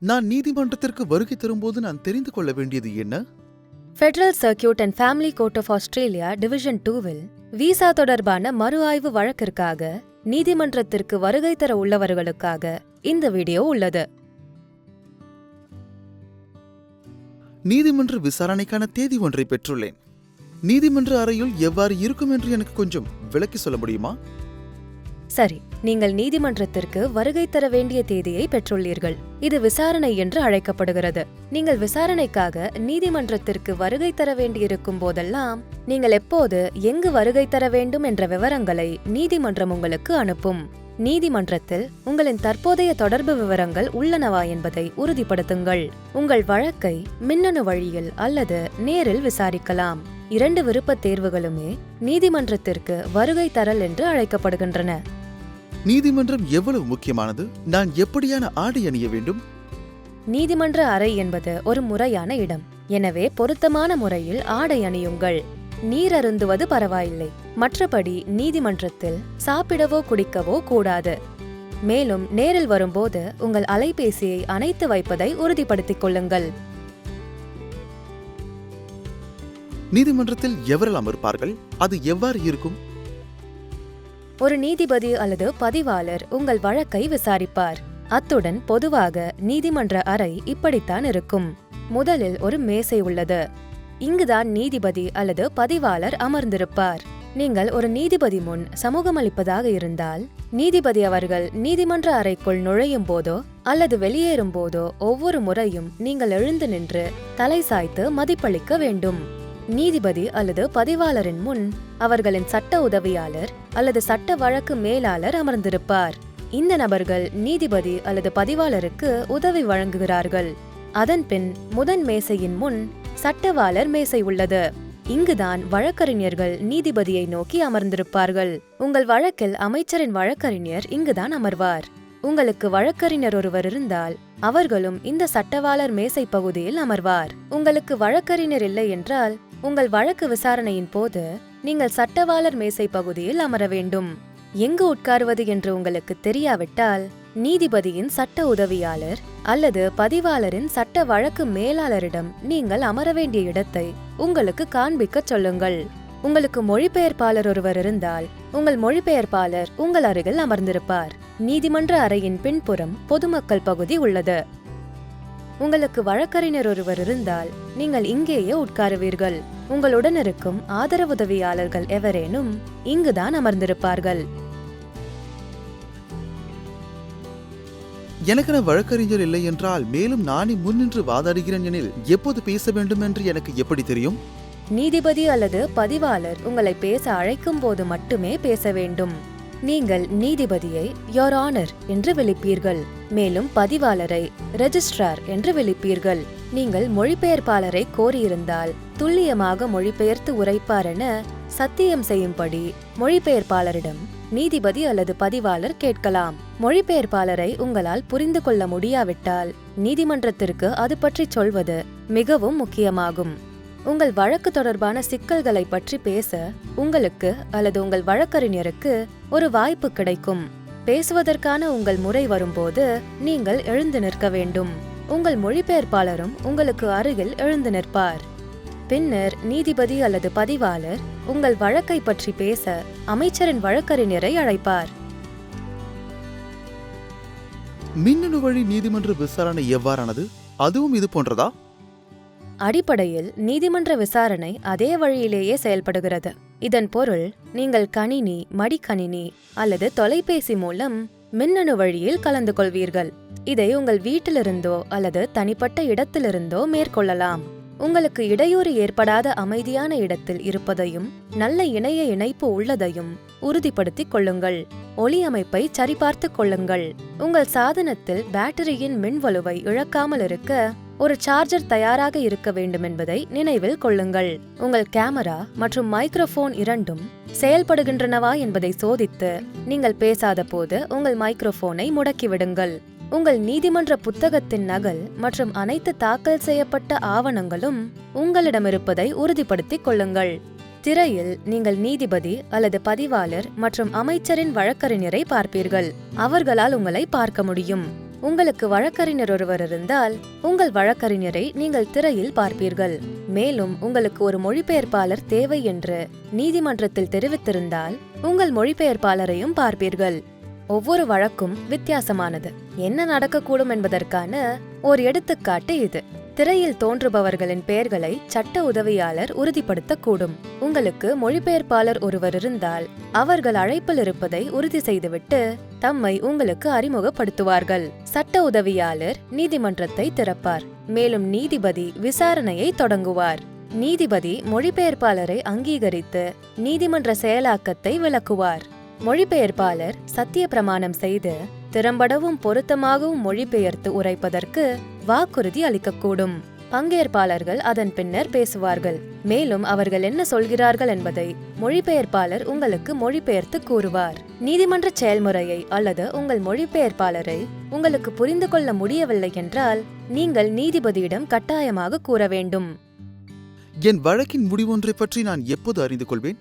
நான் நீதிமன்றத்திற்கு வருகை தரும்போது நான் தெரிந்து கொள்ள வேண்டியது என்ன? Federal Circuit and Family Court of Australia Division டூவில் விசா தொடர்பான மறு ஆய்வு வழக்கிற்காக நீதிமன்றத்திற்கு வருகை தர உள்ளவர்களுக்காக இந்த வீடியோ உள்ளது. நீதிமன்ற விசாரணைக்கான தேதி ஒன்றை பெற்றுள்ளேன். நீதிமன்ற அறையுள் எவ்வாறு இருக்கும் என்று எனக்கு கொஞ்சம் விளக்கி சொல்ல முடியுமா? சரி நீங்கள் நீதிமன்றத்திற்கு வருகை தர வேண்டிய தேதியை பெற்றுள்ளீர்கள். இது விசாரணை என்று அழைக்கப்படுகிறது. நீங்கள் விசாரணைக்காக நீதிமன்றத்திற்கு வருகை தர வேண்டியிருக்கும் போதெல்லாம் நீங்கள் எப்போது எங்கு வருகை தர வேண்டும் என்ற விவரங்களை நீதிமன்றம் உங்களுக்கு அனுப்பும். நீதிமன்றத்தில் உங்களின் தற்போதைய தொடர்பு விவரங்கள் உள்ளனவா என்பதை உறுதிப்படுத்துங்கள். உங்கள் வழக்கை மின்னணு வழியில் அல்லது நேரில் விசாரிக்கலாம். இரண்டு விருப்பத் தேர்வுகளுமே நீதிமன்றத்திற்கு வருகை தரல் என்று அழைக்கப்படுகின்றன. நீதிமன்றம் எவ்வளவு முக்கியமானது? நான் எப்படியான ஆடை அணிய வேண்டும்? நீதிமன்ற அறை என்பது ஒரு முறையான இடம். எனவே பொருத்தமான முறையில் ஆடை அணியுங்கள். நீர் அருந்துவது பரவாயில்லை. மற்றபடி நீதிமன்றத்தில் சாப்பிடவோ குடிக்கவோ கூடாது. மேலும் நேரில் வரும்போது உங்கள் அலைபேசியை அணைத்து வைப்பதை உறுதிப்படுத்திக் கொள்ளுங்கள். நீதிமன்றத்தில் எவரெல்லாம் இருப்பார்கள்? அது எவ்வாறு இருக்கும்? ஒரு நீதிபதி அல்லது பதிவாளர் உங்கள் வழக்கை விசாரிப்பார். அத்துடன் பொதுவாக நீதிமன்ற அறை இப்படித்தான் இருக்கும். முதலில் ஒரு மேசை உள்ளது. இங்குதான் நீதிபதி அல்லது பதிவாளர் அமர்ந்திருப்பார். நீங்கள் ஒரு நீதிபதி முன் சமூகமளிப்பதாக இருந்தால் நீதிபதி அவர்கள் நீதிமன்ற அறைக்குள் நுழையும் போதோ அல்லது வெளியேறும் போதோ ஒவ்வொரு முறையும் நீங்கள் எழுந்து நின்று தலை சாய்த்து மதிப்பளிக்க வேண்டும். நீதிபதி அல்லது பதிவாளரின் முன் அவர்களின் சட்ட உதவியாளர் அல்லது சட்ட வழக்கு மேலாளர் அமர்ந்திருப்பார். இந்த நபர்கள் நீதிபதி அல்லது பதிவாளருக்கு உதவி வழங்குகிறார்கள். அதன்பின் முதன் மேசையின் முன் சட்டவாளர் மேசை உள்ளது. இங்குதான் வழக்கறிஞர்கள் நீதிபதியை நோக்கி அமர்ந்திருப்பார்கள். உங்கள் வழக்கில் அமைச்சரின் வழக்கறிஞர் இங்குதான் அமர்வார். உங்களுக்கு வழக்கறிஞர் ஒருவர் இருந்தால் அவர்களும் இந்த சட்டவாளர் மேசை பகுதியில் அமர்வார். உங்களுக்கு வழக்கறிஞர் இல்லை என்றால் உங்கள் வழக்கு விசாரணையின் போது நீங்கள் சட்டவாளர் மேசை பகுதியில் அமர வேண்டும். எங்கு உட்காருவது என்று உங்களுக்கு தெரியாவிட்டால் நீதிபதியின் சட்ட உதவியாளர் அல்லது பதிவாளரின் சட்ட வழக்கு மேலாளரிடம் நீங்கள் அமர வேண்டிய இடத்தை உங்களுக்கு காண்பிக்கச் சொல்லுங்கள். உங்களுக்கு மொழிபெயர்ப்பாளர் ஒருவர் இருந்தால் உங்கள் மொழிபெயர்ப்பாளர் உங்கள் அருகில் அமர்ந்திருப்பார். நீதிமன்ற அறையின் பின்புறம் பொதுமக்கள் பகுதி உள்ளது. உங்களுக்கு வழக்கறிஞர் ஒருவர் இருந்தால் நீங்கள் இங்கேயே உட்காருவீர்கள். உங்களுடன் இருக்கும் ஆதரவுதவியாளர்கள் எவரேனும் இங்குதான் அமர்ந்திருப்பார்கள். எனக்கென வழக்கறிஞர் இல்லை என்றால் மேலும் நானே முன்னின்று வாதாடுகிறேன் எனில் எப்போது பேச வேண்டும் என்று எனக்கு எப்படி தெரியும்? நீதிபதி அல்லது பதிவாளர் உங்களை பேச அழைக்கும் போது மட்டுமே பேச வேண்டும். நீங்கள் நீதிபதியை யோர் ஆனர் என்று விழிப்பீர்கள். மேலும் பதிவாளரை ரெஜிஸ்ட்ரார் என்று விழிப்பீர்கள். நீங்கள் மொழிபெயர்ப்பாளரை கோரியிருந்தால் துல்லியமாக மொழிபெயர்த்து உரைப்பார் என சத்தியம் செய்யும்படி மொழிபெயர்ப்பாளரிடம் நீதிபதி அல்லது பதிவாளர் கேட்கலாம். மொழிபெயர்ப்பாளரை உங்களால் புரிந்து கொள்ள முடியாவிட்டால் நீதிமன்றத்திற்கு அது பற்றி சொல்வது மிகவும் முக்கியமாகும். உங்கள் வழக்கு தொடர்பான சிக்கல்களை பற்றி பேச உங்களுக்கு அல்லது உங்கள் வழக்கறிஞருக்கு ஒரு வாய்ப்பு கிடைக்கும். பேசுவதற்கான உங்கள் முறை வரும்போது நீங்கள் எழுந்து நிற்க வேண்டும். உங்கள் மொழிபெயர்ப்பாளரும் உங்களுக்கு அருகில் எழுந்து நிற்பார். பின்னர் நீதிபதி அல்லது பதிவாளர் உங்கள் வழக்கை பற்றி பேச அமைச்சரின் வழக்கறிஞரை அழைப்பார். மின்னணு வழி நீதிமன்ற விசாரணை எவ்வாறானது? அதுவும் இது போன்றதா? அடிப்படையில் நீதிமன்ற விசாரணை அதே வழியிலேயே செயல்படுகிறது. இதன் பொருள் நீங்கள் கணினி மடிக்கணினி அல்லது தொலைபேசி மூலம் மின்னணு வழியில் கலந்து கொள்வீர்கள். இதை உங்கள் வீட்டிலிருந்தோ அல்லது தனிப்பட்ட இடத்திலிருந்தோ மேற்கொள்ளலாம். உங்களுக்கு இடையூறு ஏற்படாத அமைதியான இடத்தில் இருப்பதையும் நல்ல இணைய இணைப்பு உள்ளதையும் உறுதிப்படுத்திக் கொள்ளுங்கள். ஒளி அமைப்பை சரிபார்த்துக் கொள்ளுங்கள். உங்கள் சாதனத்தில் பேட்டரியின் மின்வலுவை இழக்காமல் இருக்க ஒரு சார்ஜர் தயாராக இருக்க வேண்டும் என்பதை நினைவில் கொள்ளுங்கள். உங்கள் கேமரா மற்றும் மைக்ரோஃபோன் இரண்டும் செயல்படுகின்றனவா என்பதை சோதித்து நீங்கள் பேசாத போது உங்கள் மைக்ரோஃபோனை முடக்கிவிடுங்கள். உங்கள் நீதிமன்ற புத்தகத்தின் நகல் மற்றும் அனைத்து தாக்கல் செய்யப்பட்ட ஆவணங்களும் உங்களிடமிருப்பதை உறுதிப்படுத்திக் கொள்ளுங்கள். திரையில் நீங்கள் நீதிபதி அல்லது பதிவாளர் மற்றும் அமைச்சரின் வழக்கறிஞரை பார்ப்பீர்கள். அவர்களால் உங்களை பார்க்க முடியும். உங்களுக்கு வழக்கறிஞர் ஒருவர் இருந்தால் உங்கள் வழக்கறிஞரை நீங்கள் திரையில் பார்ப்பீர்கள். மேலும் உங்களுக்கு ஒரு மொழிபெயர்ப்பாளர் தேவை என்று நீதிமன்றத்தில் தெரிவித்திருந்தால் உங்கள் மொழிபெயர்ப்பாளரையும் பார்ப்பீர்கள். ஒவ்வொரு வழக்கும் வித்தியாசமானது. என்ன நடக்கக்கூடும் என்பதற்கான ஒரு எடுத்துக்காட்டு இது. திரையில் தோன்றுபவர்களின் பெயர்களை சட்ட உதவியாளர் உறுதிப்படுத்தக்கூடும். உங்களுக்கு மொழிபெயர்ப்பாளர் ஒருவர் இருந்தால் அவர்கள் அழைப்பில் இருப்பதை உறுதி செய்துவிட்டு தம்மை உங்களுக்கு அறிமுகப்படுத்துவார்கள். சட்ட உதவியாளர் நீதிமன்றத்தை திறப்பார். மேலும் நீதிபதி விசாரணையை தொடங்குவார். நீதிபதி மொழிபெயர்ப்பாளரை அங்கீகரித்து நீதிமன்ற செயலாக்கத்தை விளக்குவார். மொழிபெயர்ப்பாளர் சத்திய பிரமாணம் செய்து திறம்படவும் பொருத்தமாகவும் மொழிபெயர்த்து உரைப்பதற்கு வாக்குறுதி அளிக்கக்கூடும். பங்கேற்பாளர்கள் அதன் பின்னர் பேசுவார்கள். மேலும் அவர்கள் என்ன சொல்கிறார்கள் என்பதை மொழிபெயர்ப்பாளர் உங்களுக்கு மொழிபெயர்த்து கூறுவார். நீதிமன்ற செயல்முறையை அல்லது உங்கள் மொழிபெயர்ப்பாளரை உங்களுக்கு புரிந்து கொள்ள முடியவில்லை என்றால் நீங்கள் நீதிபதியிடம் கட்டாயமாக கூற வேண்டும். என் வழக்கின் முடிவொன்றை பற்றி நான் எப்போது அறிந்து கொள்வேன்?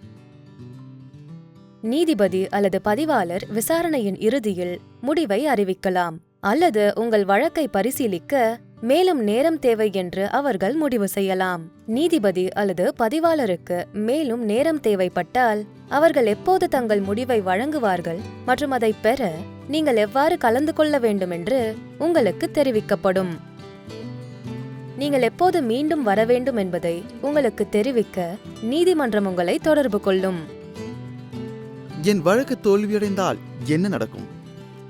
நீதிபதி அல்லது பதிவாளர் விசாரணையின் இறுதியில் முடிவை அறிவிக்கலாம் அல்லது உங்கள் வழக்கை பரிசீலிக்க மேலும் நேரம் தேவை என்று அவர்கள் முடிவு செய்யலாம். நீதிபதி அல்லது பதிவாளருக்கு மேலும் நேரம் தேவைப்பட்டால் அவர்கள் எப்போது தங்கள் முடிவை வழங்குவார்கள் மற்றும் அதை பெற நீங்கள் எவ்வாறு கலந்து கொள்ள வேண்டும் என்று உங்களுக்கு தெரிவிக்கப்படும். நீங்கள் எப்போது மீண்டும் வர வேண்டும் என்பதை உங்களுக்கு தெரிவிக்க நீதிமன்றம் உங்களை தொடர்பு கொள்ளும். என் வழக்கு தோல்வியடைந்தால் என்ன நடக்கும்?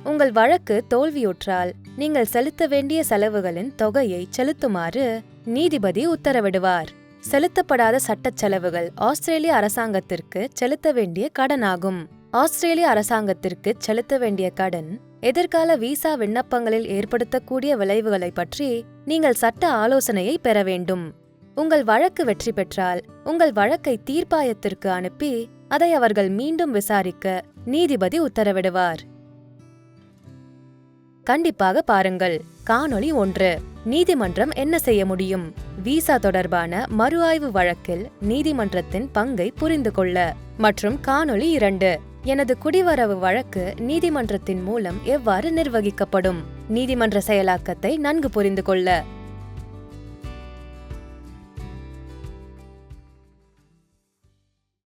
உங்கள் வழக்கு தோல்வியுற்றால் நீங்கள் செலுத்த வேண்டிய செலவுகளின் தொகையை செலுத்துமாறு நீதிபதி உத்தரவிடுவார். செலுத்தப்படாத சட்டச் செலவுகள் ஆஸ்திரேலிய அரசாங்கத்திற்கு செலுத்த வேண்டிய கடனாகும். ஆஸ்திரேலிய அரசாங்கத்திற்கு செலுத்த வேண்டிய கடன் எதிர்கால விசா விண்ணப்பங்களில் ஏற்படுத்தக்கூடிய விளைவுகளை பற்றி நீங்கள் சட்ட ஆலோசனையை பெற வேண்டும். உங்கள் வழக்கு வெற்றி பெற்றால் உங்கள் வழக்கை தீர்ப்பாயத்திற்கு அனுப்பி அதை அவர்கள் மீண்டும் விசாரிக்க நீதிபதி உத்தரவிடுவார். கண்டிப்பாக பாருங்கள் காணொளி ஒன்று. நீதிமன்றம் என்ன செய்ய முடியும்? விசா தொடர்பான மறு ஆய்வு வழக்கில் நீதிமன்றத்தின் பங்கை புரிந்து கொள்ள. மற்றும் காணொளி இரண்டு. எனது குடிவரவு வழக்கு நீதிமன்றத்தின் மூலம் எவ்வாறு நிர்வகிக்கப்படும்? நீதிமன்ற செயலாக்கத்தை நன்கு புரிந்து கொள்ள.